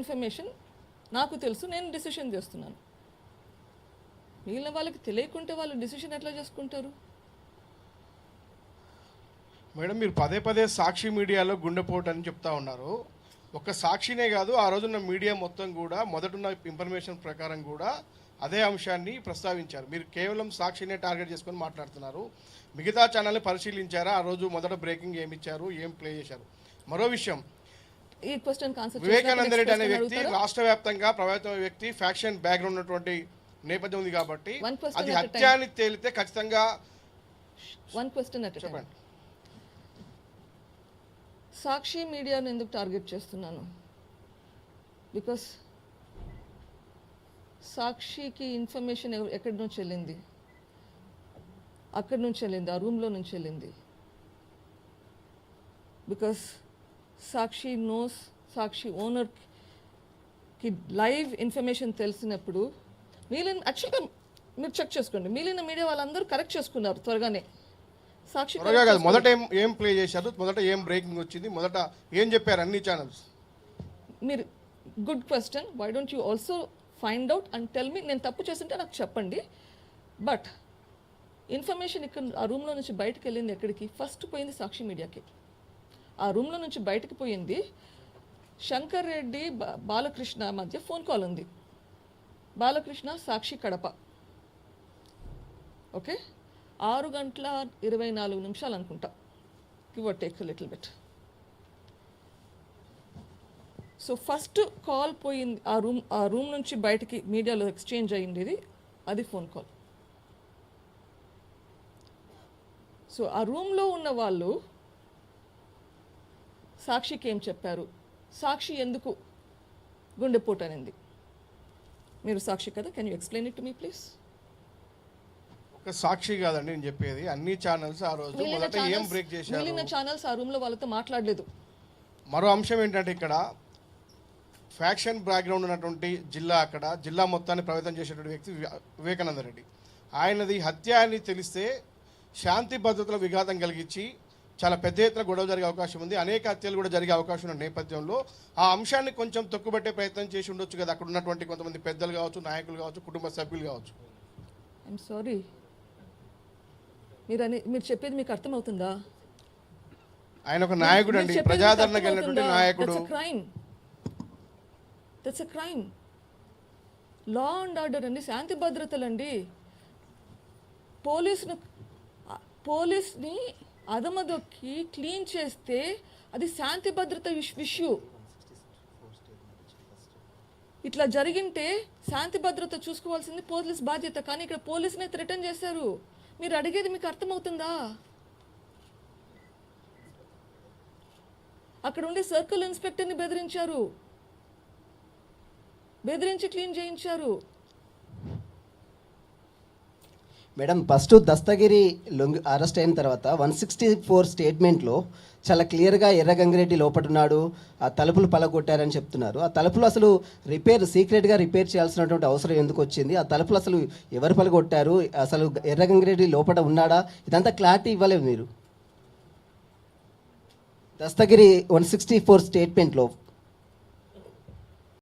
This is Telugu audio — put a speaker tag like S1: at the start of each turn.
S1: ఇన్ఫర్మేషన్ నాకు తెలుసు నేను డిసిషన్ చేస్తున్నాను. మిగిలిన వాళ్ళకి తెలియకుంటే వాళ్ళు డిసిషన్ ఎట్లా చేసుకుంటారు?
S2: మేడం మీరు పదే పదే సాక్షి మీడియాలో గుండెపోటు అని చెప్తా ఉన్నారు. ఒక సాక్షినే కాదు ఆ రోజున్న మీడియా మొత్తం కూడా మొదటున్న ఇన్ఫర్మేషన్ ప్రకారం కూడా అదే అంశాన్ని ప్రస్తావించారు. మీరు కేవలం సాక్షినే టార్గెట్ చేసుకొని మాట్లాడుతున్నారు. మిగతా ఛానల్ని పరిశీలించారా? ఆ రోజు మొదట బ్రేకింగ్ ఏమిచ్చారు ఏం ప్లే చేశారు? మరో విషయం
S1: ఈ క్వశ్చన్ ఆన్సర్
S2: వివేకానంద రెడ్డి అనే వ్యక్తి రాష్ట్ర వ్యాప్తంగా ప్రభావితమైన వ్యక్తి ఫ్యాక్షన్ బ్యాక్గ్రౌండ్ ఉన్నటువంటి నేపథ్యం ఉంది కాబట్టి అది
S1: at a
S2: హత్య అని తేలితే ఖచ్చితంగా
S1: వన్ క్వశ్చన్ అట్
S2: చెప్పండి.
S1: సాక్షి మీడియాను ఎందుకు టార్గెట్ చేస్తున్నాను? బికాస్ సాక్షికి ఇన్ఫర్మేషన్ ఎక్కడి నుంచి వెళ్ళింది? అక్కడి నుంచి వెళ్ళింది? ఆ రూమ్లో నుంచి వెళ్ళింది? బికాస్ సాక్షి నోస్ సాక్షి ఓనర్కి లైవ్ ఇన్ఫర్మేషన్ తెలిసినప్పుడు మిగిలిన యాక్చువల్గా మీరు చెక్ చేసుకోండి. మిగిలిన మీడియా వాళ్ళందరూ కరెక్ట్ చేసుకున్నారు త్వరగానే. సాక్షి
S2: త్వరగా కాదు మొదట ఏం ఏం ప్లే చేశారు? మొదట ఏం బ్రేకింగ్ వచ్చింది? మొదట ఏం చెప్పారు అన్ని ఛానల్స్
S1: మీరు good question why don't you also find out and tell me నేను తప్పు చేస్తుంటే నాకు చెప్పండి. బట్ ఇన్ఫర్మేషన్ ఇక్కడ ఆ రూమ్లో నుంచి బయటకు వెళ్ళింది ఎక్కడికి? ఫస్ట్ పోయింది సాక్షి మీడియాకి. ఆ రూమ్లో నుంచి బయటకు పోయింది. శంకర్ రెడ్డి బాలకృష్ణ మధ్య ఫోన్ కాల్ ఉంది. బాలకృష్ణ సాక్షి కడప. ఓకే? ఆరు గంటల ఇరవై నాలుగు నిమిషాలు అనుకుంటా. Give take little bit so first call పోయింది. ఆ రూమ్ ఆ రూమ్ నుంచి బయటికి మీడియాలో ఎక్స్చేంజ్ అయ్యింది. ఇది అది ఫోన్ కాల్ సో ఆ రూమ్లో ఉన్న వాళ్ళు సాక్షికి ఏం చెప్పారు? సాక్షి ఎందుకు గుండెపోటు అనింది మీరు సాక్షి కదా? Can you explain it to me please
S2: ఒక సాక్షి కాదండి నేను చెప్పేది. అన్ని ఛానల్స్ ఆ రోజు మొదట ఏం బ్రేక్ చేశారు?
S1: మిగిలిన ఛానల్స్ ఆ రూమ్లో వాళ్ళతో మాట్లాడలేదు.
S2: మరో అంశం ఏంటంటే ఇక్కడ ఫ్యాక్షన్ బ్యాక్గ్రౌండ్ ఉన్నటువంటి జిల్లా అక్కడ జిల్లా మొత్తాన్ని ప్రభావితం చేసేటువంటి వ్యక్తి వివే- వివేకానంద రెడ్డి. ఆయనది హత్య అని తెలిస్తే శాంతి భద్రతల విఘాతం కలిగించి చాలా పెద్ద ఎత్తున గొడవ జరిగే అవకాశం ఉంది. అనేక హత్యలు కూడా జరిగే అవకాశం ఉన్న నేపథ్యంలో ఆ అంశాన్ని కొంచెం తొక్కుబట్టే ప్రయత్నం చేసి ఉండొచ్చు కదా. అక్కడ ఉన్నటువంటి కొంతమంది పెద్దలు కావచ్చు నాయకులు కావచ్చు కుటుంబ సభ్యులు కావచ్చు.
S1: ఐఎమ్ సారీ మీరు అని మీరు చెప్పేది మీకు అర్థమవుతుందా?
S2: ఆయన ఒక నాయకుడు అండి ప్రజాదరణ నాయకుడు.
S1: Crime that's a crime law and order అండి శాంతి భద్రతలు అండి పోలీసును పోలీస్ని అదమదొక్కి క్లీన్ చేస్తే అది శాంతి భద్రత ఇష్యూ ఇట్లా జరిగింటే శాంతి భద్రత చూసుకోవాల్సింది పోలీస్ బాధ్యత. కానీ ఇక్కడ పోలీసునే థ్రెటన్ చేశారు. మీరు అడిగేది మీకు అర్థమవుతుందా? అక్కడ ఉండే సర్కిల్ ఇన్స్పెక్టర్ని బెదిరించారు. బెదిరించి క్లీన్ చేయించారు.
S3: మేడం ఫస్ట్ దస్తగిరి లొంగి అరెస్ట్ అయిన తర్వాత వన్ సిక్స్టీ ఫోర్ స్టేట్మెంట్లో చాలా క్లియర్గా ఎర్రగంగిరెడ్డి లోపటున్నాడు ఆ తలుపులు పలగొట్టారని చెప్తున్నారు. ఆ తలుపులు అసలు రిపేర్ సీక్రెట్గా రిపేర్ చేయాల్సినటువంటి అవసరం ఎందుకు వచ్చింది? ఆ తలుపులు అసలు ఎవరు పలగొట్టారు? అసలు ఎర్రగంగిరెడ్డి లోపల ఉన్నాడా? ఇదంతా క్లారిటీ ఇవ్వలేదు మీరు. Dastagiri one sixty four స్టేట్మెంట్లో